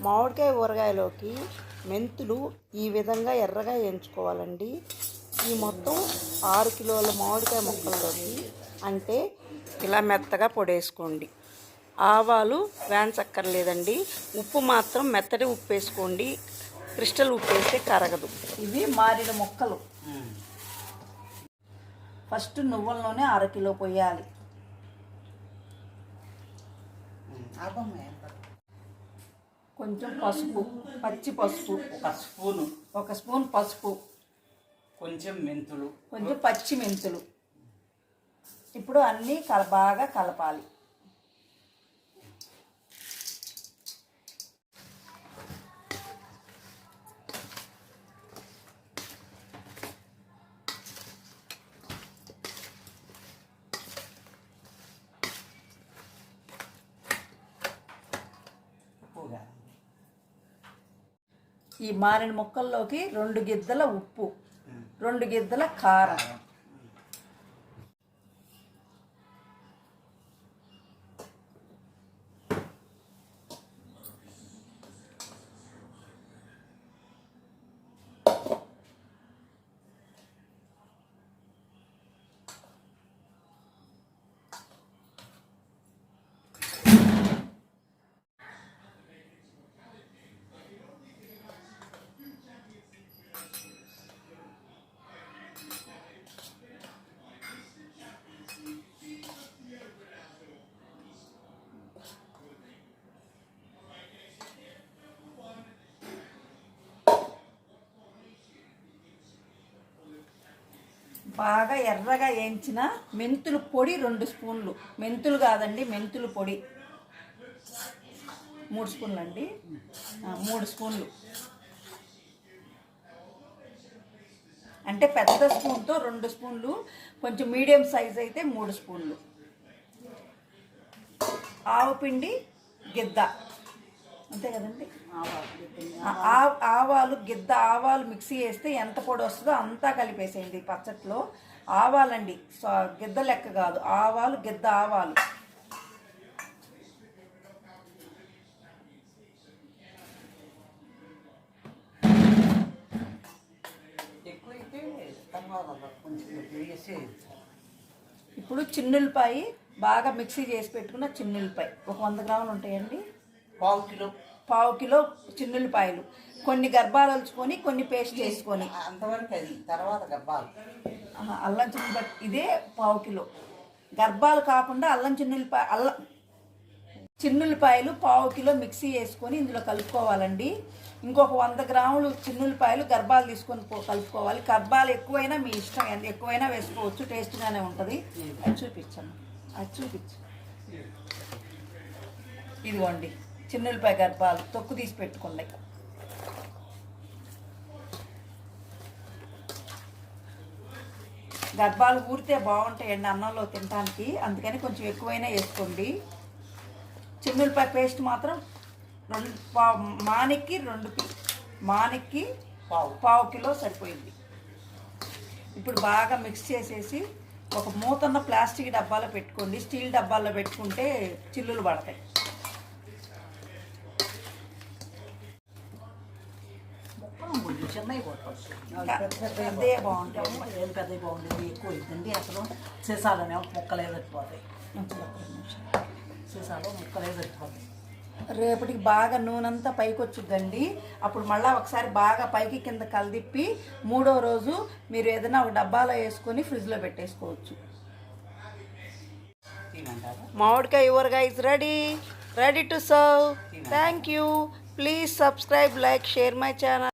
మామిడికాయ ఊరగాయలోకి మెంతులు ఈ విధంగా ఎర్రగా ఎంచుకోవాలండి. ఈ మొత్తం ఆరు కిలోల మామిడికాయ ముక్కల్లోకి అంటే ఇలా మెత్తగా పొడేసుకోండి. ఆవాలు వేంచక్కర్లేదండి ఉప్పు మాత్రం మెత్తటి ఉప్పు వేసుకోండి. క్రిస్టల్ ఉప్పు వేస్తే కరగదు. ఇవి మారిన ముక్కలు. ఫస్ట్ నువ్వుల నూనె అరకిలో పోయాలి? కొంచెం పసుపు పచ్చి పసుపు. ఒక స్పూను ఒక స్పూన్ పసుపు. కొంచెం మెంతులు. కొంచెం పచ్చి మెంతులు. ఇప్పుడు అన్నీ కల బాగా కలపాలి. ఈ మారిన ముక్కల్లోకి రెండు గిద్దల ఉప్పు రెండు గిద్దల కారం. బాగా ఎర్రగా వేయించిన మెంతులు పొడి రెండు స్పూన్లు. మెంతులు కాదండి మెంతులు పొడి. మూడు స్పూన్లు అండి. మూడు స్పూన్లు. అంటే పెద్ద స్పూన్తో రెండు స్పూన్లు కొంచెం మీడియం సైజ్ అయితే మూడు స్పూన్లు. ఆవు పిండి గిద్ద. అంతే కదండి. ఆవాలు గిద్ద ఆవాలు మిక్సీ వేస్తే ఎంత పొడి వస్తుందో అంతా కలిపేసేయండి పచ్చట్లో. ఆవాలండి గిద్ద లెక్క కాదు ఆవాలు గిద్ద ఆవాలు. ఇప్పుడు చిన్నులపాయి బాగా మిక్సీ చేసి పెట్టుకున్న చిన్నులపాయ ఒక వంద గ్రాములు ఉంటాయండి. పావు కిలో పావు కిలో చిన్నులపాయలు కొన్ని గర్భాలు అలుచుకొని కొన్ని పేస్ట్ చేసుకొని. అంతవరకు అది తర్వాత ఆహా, అల్లం చిన్నులపాయ ఇదే పావు కిలో. గర్భాలు కాకుండా అల్లం చిన్నులపాయ అల్లం చిన్నులపాయలు పావు కిలో మిక్సీ వేసుకొని ఇందులో కలుపుకోవాలండి. ఇంకొక వంద గ్రాములు చిన్నులపాయలు గర్భాలు తీసుకొని కలుపుకోవాలి. గర్భాలు ఎక్కువైనా మీ ఇష్టం ఎంత ఎక్కువైనా వేసుకోవచ్చు టేస్ట్గానే ఉంటుంది. అది చూపించండి అది చూపించు. ఇదిగోండి. చిన్నులపాయ గర్భాలు తొక్కు తీసి పెట్టుకోండి గర్భాలు ఊరితే బాగుంటాయండి అన్నంలో తినడానికి అందుకని కొంచెం ఎక్కువైనా వేసుకోండి. చిన్నులపాయ పేస్ట్ మాత్రం రెండు పావు మానికి రెండు మానికి పావు పావు కిలో సరిపోయింది. ఇప్పుడు బాగా మిక్స్ చేసేసి ఒక మూతన్న ప్లాస్టిక్ డబ్బాలో పెట్టుకోండి. స్టీల్ డబ్బాలో పెట్టుకుంటే చిల్లులు పడతాయి. చిన్నవి కొట్టవచ్చు అదే బాగుంటాయి ఏం పెద్దవి బాగుండేది ఎక్కువ అసలు సీసాలోనే ముక్కలే సరిపోతాయి సీసాలో ముక్కలే సరిపోతాయి రేపటికి బాగా నూనెంతా పైకి వచ్చుద్దండి అప్పుడు మళ్ళీ ఒకసారి బాగా పైకి కింద కలిదిప్పి మూడో రోజు మీరు ఏదైనా ఒక డబ్బాలో వేసుకొని ఫ్రిడ్జ్లో పెట్టేసుకోవచ్చు. మామిడికాయ ఊరగాయ is ready ready to serve thank you please subscribe like share my channel